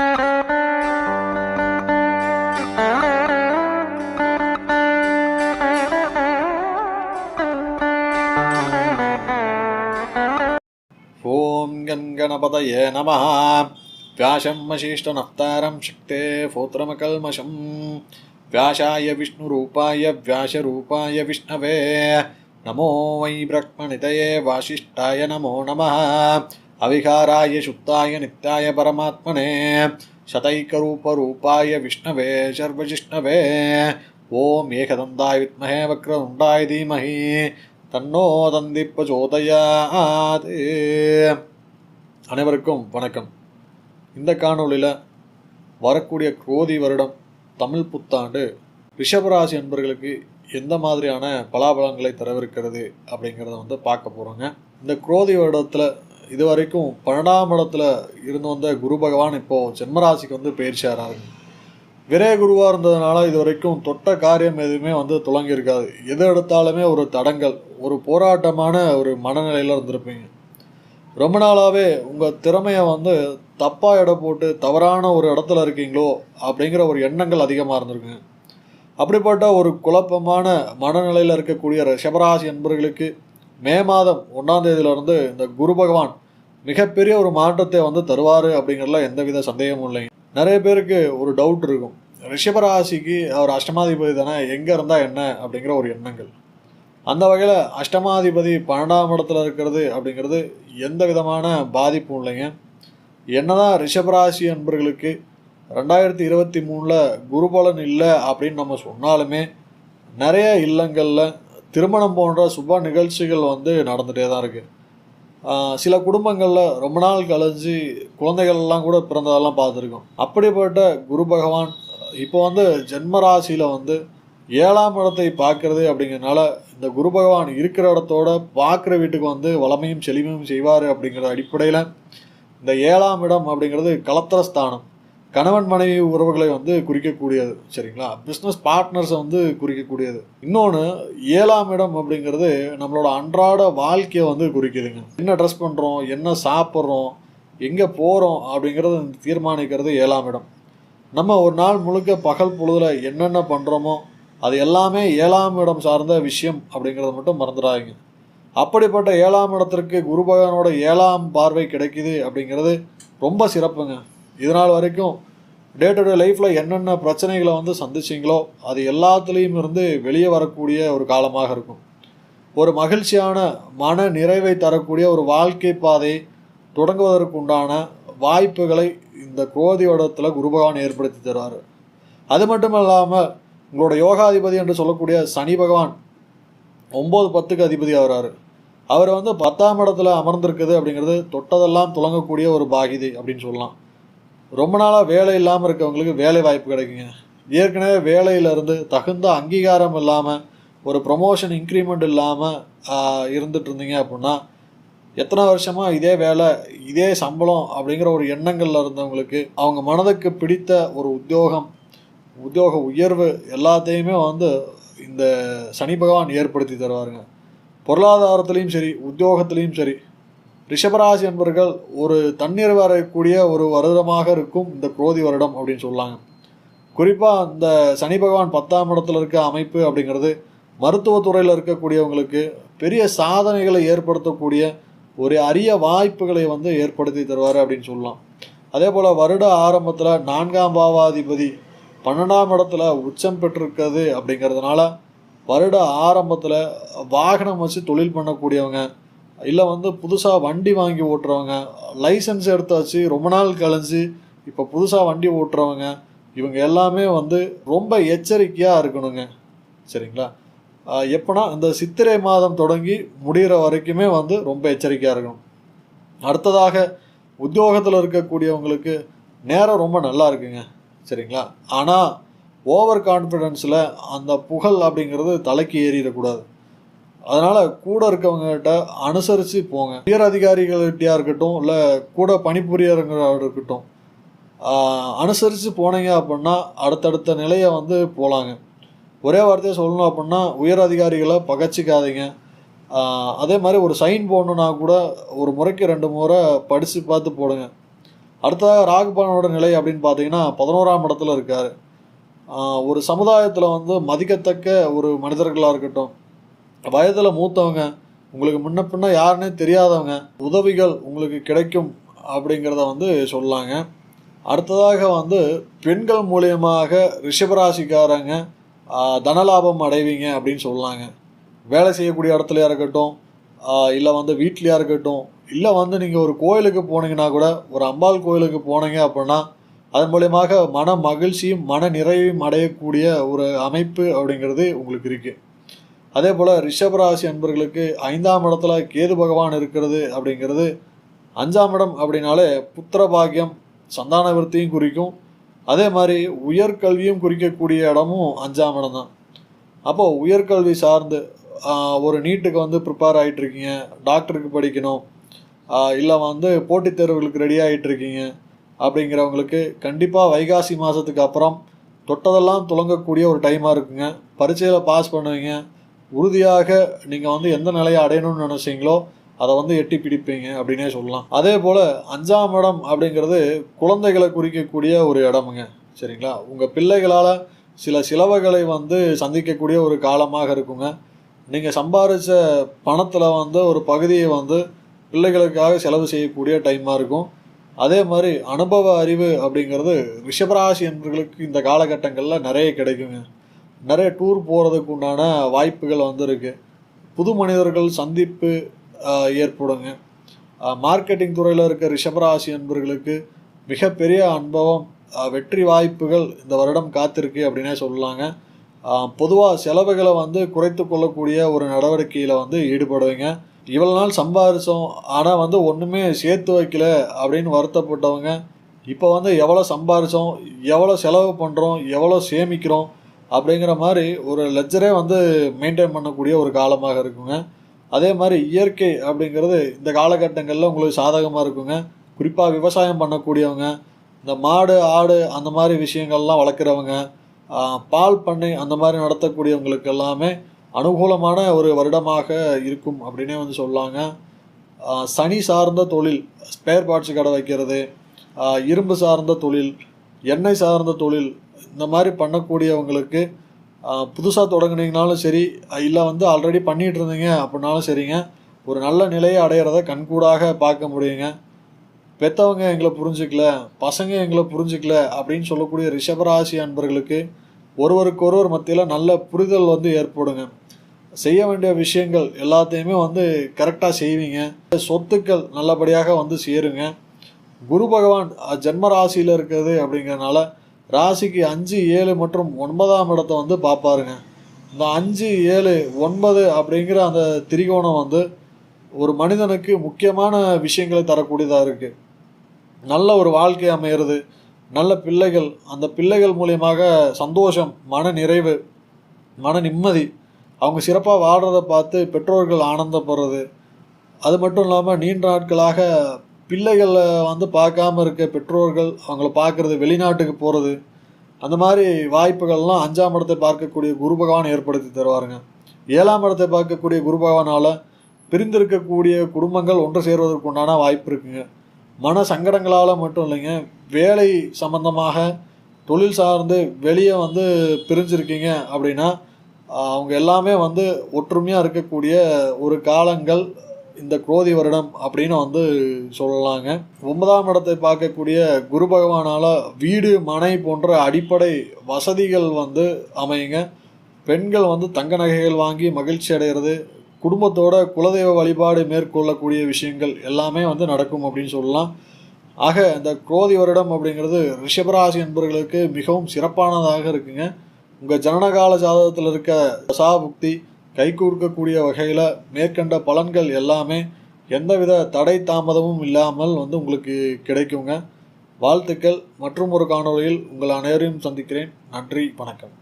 ఓం గణగణపతయే నమ. వ్యాశం వశిష్టనప్తారం శక్తే ఫోత్రమకల్మషం. వ్యాసాయ విష్ణురూపాయ వ్యాసరూపాయ విష్ణవే. నమో వై బ్రహ్మణితయే వాసిష్ఠాయ నమో నమ. अविकाराय शुद्धाय नित्याय परमात्मने शतैकरूपरूपाय विष्णवे सर्वजिष्णवे ॐ एकदन्ताय विद्महे वक्रतुण्डाय धीमहि தன்னோ தந்தி பிரச்சோதயாத் அனைவருக்கும் வணக்கம் இந்த காணொளியில் வரக்கூடிய குரோதி வருடம் தமிழ் புத்தாண்டு ரிஷபராசி என்பர்களுக்கு எந்த மாதிரியான பலாபலங்களை தரவிருக்கிறது அப்படிங்கிறத வந்து பார்க்க போகிறோங்க இந்த குரோதி வருடத்தில் இது வரைக்கும் பன்னெண்டாம் இடத்துல இருந்து வந்த குரு பகவான் இப்போது ஜென்மராசிக்கு வந்து பயிற்சி ஆறாருங்க விரய குருவாக இருந்ததுனால இது வரைக்கும் தொட்ட காரியம் எதுவுமே வந்து துளங்கியிருக்காது எது எடுத்தாலுமே ஒரு தடங்கள் ஒரு போராட்டமான ஒரு மனநிலையில் இருந்திருப்பீங்க. ரொம்ப நாளாகவே உங்கள் திறமையை வந்து தப்பாக எடை போட்டு தவறான ஒரு இடத்துல இருக்கீங்களோ அப்படிங்கிற ஒரு எண்ணங்கள் அதிகமாக இருந்திருக்குங்க. அப்படிப்பட்ட ஒரு குழப்பமான மனநிலையில் இருக்கக்கூடிய ரிஷபராசி என்பவர்களுக்கு மே மாதம் ஒன்றாம் தேதியிலிருந்து இந்த குரு பகவான் மிகப்பெரிய ஒரு மாற்றத்தை வந்து தருவார் அப்படிங்கிறதுல எந்தவித சந்தேகமும் இல்லைங்க. நிறைய பேருக்கு ஒரு டவுட் இருக்கும். ரிஷபராசிக்கு அவர் அஷ்டமாதிபதி தானே எங்கே இருந்தால் என்ன அப்படிங்கிற ஒரு எண்ணங்கள். அந்த வகையில் அஷ்டமாதிபதி பன்னெண்டாம் இடத்துல இருக்கிறது அப்படிங்கிறது எந்த விதமான பாதிப்பும் இல்லைங்க. என்னதான் ரிஷபராசி அன்பர்களுக்கு ரெண்டாயிரத்தி இருபத்தி மூணில் குருபலன் இல்லை அப்படின்னு நம்ம சொன்னாலுமே நிறைய இல்லங்களில் திருமணம் போன்ற சுப நிகழ்ச்சிகள் வந்து நடந்துகிட்டே தான் இருக்குது சில குடும்பங்களில் ரொம்ப நாள் கழிஞ்சு குழந்தைகள்லாம் கூட பிறந்ததெல்லாம் பார்த்துருக்கோம். அப்படிப்பட்ட குரு பகவான் இப்போ வந்து ஜென்மராசியில் வந்து ஏழாம் இடத்தை பார்க்கறது அப்படிங்கிறனால இந்த குரு பகவான் இருக்கிற இடத்தோட பார்க்குற வீட்டுக்கு வந்து வளமையும் செழிமையும் செய்வார் அப்படிங்கிற அடிப்படையில் இந்த ஏழாம் இடம் அப்படிங்கிறது கலத்திர ஸ்தானம். கணவன் மனைவி உறவுகளை வந்து குறிக்கக்கூடியது சரிங்களா? பிஸ்னஸ் பார்ட்னர்ஸை வந்து குறிக்கக்கூடியது. இன்னொன்று ஏழாம் இடம் அப்படிங்கிறது நம்மளோட அன்றாட வாழ்க்கையை வந்து குறிக்குதுங்க. என்ன ட்ரெஸ் பண்ணுறோம் என்ன சாப்பிட்றோம் எங்கே போகிறோம் அப்படிங்கிறத தீர்மானிக்கிறது ஏழாம் இடம். நம்ம ஒரு நாள் முழுக்க பகல் பொழுதில் என்னென்ன பண்ணுறோமோ அது எல்லாமே ஏழாம் இடம் சார்ந்த விஷயம் அப்படிங்கிறத மட்டும் மறந்துடாதீங்க. அப்படிப்பட்ட ஏழாம் இடத்திற்கு குரு பகவானோட ஏழாம் பார்வை கிடைக்குது அப்படிங்கிறது ரொம்ப சிறப்புங்க. இதனால் வரைக்கும் டே டு டே லைஃப்பில் என்னென்ன பிரச்சனைகளை வந்து சந்திச்சிங்களோ அது எல்லாத்துலேயும் இருந்து வெளியே வரக்கூடிய ஒரு காலமாக இருக்கும். ஒரு மகிழ்ச்சியான மன நிறைவை தரக்கூடிய ஒரு வாழ்க்கை பாதை தொடங்குவதற்கு உண்டான வாய்ப்புகளை இந்த குரோதி குருபகவான் ஏற்படுத்தி தருவார். அது மட்டும் இல்லாமல் உங்களோட யோகாதிபதி என்று சொல்லக்கூடிய சனி பகவான் ஒம்பது பத்துக்கு அதிபதி ஆகிறாரு. அவர் வந்து பத்தாம் இடத்துல அமர்ந்திருக்குது அப்படிங்கிறது தொட்டதெல்லாம் துளங்கக்கூடிய ஒரு பாகிதை அப்படின்னு சொல்லலாம். ரொம்ப நாளாக வேலை இல்லாமல் இருக்கவங்களுக்கு வேலை வாய்ப்பு கிடைக்குங்க. ஏற்கனவே வேலையிலேருந்து தகுந்த அங்கீகாரம் இல்லாமல் ஒரு ப்ரொமோஷன் இன்க்ரிமெண்ட் இல்லாமல் இருந்துட்டு இருந்தீங்க அப்படின்னா எத்தனை வருஷமாக இதே வேலை இதே சம்பளம் அப்படிங்கிற ஒரு எண்ணங்களில் இருந்தவங்களுக்கு அவங்க மனதுக்கு பிடித்த ஒரு உத்தியோகம் உத்தியோக உயர்வு எல்லாத்தையுமே வந்து இந்த சனி பகவான் ஏற்படுத்தி தருவாருங்க. பொருளாதாரத்துலேயும் சரி உத்தியோகத்துலேயும் சரி ரிஷபராசி என்பவர்கள் ஒரு தண்ணீர் வரக்கூடிய ஒரு வருடமாக இருக்கும் இந்த குரோதி வருடம் அப்படின்னு சொல்லாங்க. குறிப்பாக இந்த சனி பகவான் பத்தாம் இடத்துல இருக்க அமைப்பு அப்படிங்கிறது மருத்துவத்துறையில் இருக்கக்கூடியவங்களுக்கு பெரிய சாதனைகளை ஏற்படுத்தக்கூடிய ஒரு அரிய வாய்ப்புகளை வந்து ஏற்படுத்தி தருவார் அப்படின்னு சொல்லலாம். அதே போல் வருட ஆரம்பத்தில் நான்காம் பாவாதிபதி பன்னெண்டாம் இடத்துல உச்சம் பெற்றிருக்கிறது அப்படிங்கிறதுனால வருட ஆரம்பத்தில் வாகனம் வச்சு தொழில் பண்ணக்கூடியவங்க இல்லை வந்து புதுசாக வண்டி வாங்கி ஓட்டுறவங்க லைசன்ஸ் எடுத்தாச்சு ரொம்ப நாள் கழிஞ்சு இப்போ புதுசாக வண்டி ஓட்டுறவங்க இவங்க எல்லாமே வந்து ரொம்ப எச்சரிக்கையாக இருக்கணுங்க. சரிங்களா? எப்போனா இந்த சித்திரை மாதம் தொடங்கி முடிகிற வரைக்குமே வந்து ரொம்ப எச்சரிக்கையாக இருக்கணும். அடுத்ததாக உத்தியோகத்தில் இருக்கக்கூடியவங்களுக்கு நேரம் ரொம்ப நல்லா இருக்குங்க. சரிங்களா? ஆனால் ஓவர் கான்ஃபிடென்ஸில் அந்த புகழ் அப்படிங்கிறது தலைக்கு ஏறிடக்கூடாது. அதனால் கூட இருக்கவங்ககிட்ட அனுசரித்து போங்க. உயர் அதிகாரிகள்கிட்டயா இருக்கட்டும் இல்லை கூட பணிபுரியறவங்களாக இருக்கட்டும் அனுசரித்து போனீங்க அப்படின்னா அடுத்தடுத்த நிலையை வந்து போகலாங்க ஒரே வார்த்தையை சொல்லணும் அப்படின்னா உயர் அதிகாரிகளை பகச்சிக்காதீங்க. அதே மாதிரி ஒரு சைன் போடணுன்னா கூட ஒரு முறைக்கு ரெண்டு முறை படித்து பார்த்து போடுங்க. அடுத்ததாக ராகுபானோட நிலை அப்படின்னு பார்த்தீங்கன்னா பதினோராம் இடத்துல இருக்கார். ஒரு சமுதாயத்தில் வந்து மதிக்கத்தக்க ஒரு மனிதர்களாக இருக்கட்டும் வயதில் மூத்தவங்க உங்களுக்கு முன்ன பின்ன யாருன்னே தெரியாதவங்க உதவிகள் உங்களுக்கு கிடைக்கும் அப்படிங்கிறத வந்து சொல்லாங்க. அடுத்ததாக வந்து பெண்கள் மூலியமாக ரிஷபராசிக்காரங்க தனலாபம் அடைவீங்க அப்படின்னு சொல்லாங்க. வேலை செய்யக்கூடிய இடத்துலையா இருக்கட்டும் இல்லை வந்து வீட்லையா இருக்கட்டும் இல்லை வந்து நீங்கள் ஒரு கோயிலுக்கு போனீங்கன்னா கூட ஒரு அம்பாள் கோயிலுக்கு போனீங்க அப்படின்னா அதன் மூலியமாக மன மகிழ்ச்சியும் மன நிறைவையும் அடையக்கூடிய ஒரு அமைப்பு அப்படிங்கிறது உங்களுக்கு இருக்குது அதே போல் ரிஷபராசி அன்பர்களுக்கு ஐந்தாம் இடத்துல கேது பகவான் இருக்கிறது அப்படிங்கிறது அஞ்சாம் இடம் அப்படின்னாலே புத்திர பாக்கியம் சந்தான விருத்தியும் குறிக்கும். அதே மாதிரி உயர்கல்வியும் குறிக்கக்கூடிய இடமும் அஞ்சாம் இடம் தான். அப்போது உயர்கல்வி சார்ந்து ஒரு நீட்டுக்கு வந்து ப்ரிப்பேர் ஆகிட்டு இருக்கீங்க டாக்டருக்கு படிக்கணும் இல்லை வந்து போட்டித் தேர்வுகளுக்கு ரெடி ஆகிட்டு இருக்கீங்க அப்படிங்கிறவங்களுக்கு கண்டிப்பாக வைகாசி மாதத்துக்கு அப்புறம் தொட்டதெல்லாம் துலங்கக்கூடிய ஒரு டைமாக இருக்குங்க. பரீட்சையில் பாஸ் பண்ணுவீங்க. உறுதியாக நீங்கள் வந்து எந்த நிலையை அடையணும்னு நினச்சிங்களோ அதை வந்து எட்டி பிடிப்பீங்க அப்படின்னே சொல்லலாம். அதே போல் அஞ்சாம் இடம் அப்படிங்கிறது குழந்தைகளை குறிக்கக்கூடிய ஒரு இடமுங்க. சரிங்களா? உங்கள் பிள்ளைகளால் சில சிலவைகளை வந்து சந்திக்கக்கூடிய ஒரு காலமாக இருக்குங்க. நீங்கள் சம்பாதிச்ச பணத்தில் வந்து ஒரு பகுதியை வந்து பிள்ளைகளுக்காக செலவு செய்யக்கூடிய டைமாக இருக்கும். அதே மாதிரி அனுபவ அறிவு அப்படிங்கிறது ரிஷபராசி என்பர்களுக்கு இந்த காலகட்டங்களில் நிறைய கிடைக்குங்க. நிறைய டூர் போகிறதுக்கு உண்டான வாய்ப்புகள் வந்துருக்கு. புது மனிதர்கள் சந்திப்பு ஏற்படுங்க. மார்க்கெட்டிங் துறையில் இருக்க ரிஷபராசி என்பவர்களுக்கு மிகப்பெரிய அனுபவம் வெற்றி வாய்ப்புகள் இந்த வருடம் காத்திருக்கு அப்படின்னே சொல்லலாங்க. பொதுவாக செலவுகளை வந்து குறைத்து கொள்ளக்கூடிய ஒரு நடவடிக்கையில் வந்து ஈடுபடுவீங்க. இவ்வளோ நாள் சம்பாரிச்சோம் ஆனால் வந்து ஒன்றுமே சேர்த்து வைக்கல அப்படின்னு வருத்தப்பட்டவங்க. இப்போ வந்து எவ்வளோ சம்பாரிச்சோம் எவ்வளோ செலவு பண்ணுறோம் எவ்வளோ சேமிக்கிறோம் அப்படிங்கிற மாதிரி ஒரு லெஜரே வந்து மெயின்டைன் பண்ணக்கூடிய ஒரு காலமாக இருக்குங்க. அதே மாதிரி இயற்கை அப்படிங்கிறது இந்த காலகட்டங்களில் உங்களுக்கு சாதகமாக இருக்குங்க. குறிப்பாக விவசாயம் பண்ணக்கூடியவங்க இந்த மாடு ஆடு அந்த மாதிரி விஷயங்கள்லாம் வளர்க்குறவங்க பால் பண்ணை அந்த மாதிரி நடத்தக்கூடியவங்களுக்கு எல்லாமே அனுகூலமான ஒரு வருடமாக இருக்கும் அப்படின்னே வந்து சொல்லாங்க. சனி சார்ந்த தொழில் ஸ்பேர் பார்ட்ஸ் கடை வைக்கிறது இரும்பு சார்ந்த தொழில் எண்ணெய் சார்ந்த தொழில் இந்த மாதிரி பண்ணக்கூடியவங்களுக்கு புதுசாக தொடங்குனீங்கனாலும் சரி இல்லை வந்து ஆல்ரெடி பண்ணிகிட்டு இருந்தீங்க அப்படின்னாலும் சரிங்க. ஒரு நல்ல நிலையை அடையிறத கண்கூடாக பார்க்க முடியுங்க. பெத்தவங்க எங்களை புரிஞ்சுக்கல பசங்க எங்களை புரிஞ்சுக்கல அப்படின்னு சொல்லக்கூடிய ரிஷபராசி அன்பர்களுக்கு ஒருவருக்கு ஒருவர் மத்தியில் நல்ல புரிதல் வந்து ஏற்படுங்க. செய்ய வேண்டிய விஷயங்கள் எல்லாத்தையுமே வந்து கரெக்டாக செய்வீங்க. சொத்துக்கள் நல்லபடியாக வந்து சேருங்க. குரு பகவான் அஹ், ஜென்ம ராசியில் இருக்கிறது அப்படிங்கிறனால ராசிக்கு அஞ்சு ஏழு மற்றும் ஒன்பதாம் இடத்தை வந்து பார்ப்பாருங்க. இந்த அஞ்சு ஏழு ஒன்பது அப்படிங்கிற அந்த திரிகோணம் வந்து ஒரு மனிதனுக்கு முக்கியமான விஷயங்களை தரக்கூடியதாக இருக்குது நல்ல ஒரு வாழ்க்கை அமையிறது நல்ல பிள்ளைகள் அந்த பிள்ளைகள் மூலியமாக சந்தோஷம் மன நிறைவு மன நிம்மதி அவங்க சிறப்பாக வாழ்கிறத பார்த்து பெற்றோர்கள் ஆனந்தப்படுறது. அது மட்டும் இல்லாமல் நீண்ட நாட்களாக பிள்ளைகளை வந்து பார்க்காம இருக்க பெற்றோர்கள் அவங்கள பார்க்குறது வெளிநாட்டுக்கு போகிறது அந்த மாதிரி வாய்ப்புகள்லாம் அஞ்சாம் இடத்தை பார்க்கக்கூடிய குரு பகவான் ஏற்படுத்தி தருவாருங்க. ஏழாம் இடத்தை பார்க்கக்கூடிய குரு பகவானால் பிரிந்திருக்கக்கூடிய குடும்பங்கள் ஒன்று சேர்வதற்கு உண்டான வாய்ப்பு இருக்குங்க. மன சங்கடங்களால் மட்டும் இல்லைங்க. வேலை சம்பந்தமாக தொழில் சார்ந்து வெளியே வந்து பிரிஞ்சிருக்கீங்க அப்படின்னா அவங்க எல்லாமே வந்து ஒற்றுமையாக இருக்கக்கூடிய ஒரு காலங்கள் இந்த குரோதி வருடம் அப்படின்னு வந்து சொல்லலாங்க. ஒன்பதாம் இடத்தை பார்க்கக்கூடிய குரு பகவானால் வீடு மனை போன்ற அடிப்படை வசதிகள் வந்து அமையுங்க. பெண்கள் வந்து தங்க நகைகள் வாங்கி மகிழ்ச்சி அடைகிறது குடும்பத்தோட குலதெய்வ வழிபாடு மேற்கொள்ளக்கூடிய விஷயங்கள் எல்லாமே வந்து நடக்கும் அப்படின்னு சொல்லலாம். ஆக இந்த குரோதி வருடம் அப்படிங்கிறது ரிஷபராசி என்பவர்களுக்கு மிகவும் சிறப்பானதாக இருக்குங்க. உங்கள் ஜனனகால ஜாதகத்தில் இருக்க தசாபுக்தி கைகூர்க்கக்கூடிய வகையில் மேற்கண்ட பலன்கள் எல்லாமே எந்தவித தடை தாமதமும் இல்லாமல் வந்து உங்களுக்கு கிடைக்குங்க. வாழ்த்துக்கள். மற்றும் ஒரு காணொளியில் உங்கள் அனைவரையும் சந்திக்கிறேன். நன்றி. வணக்கம்.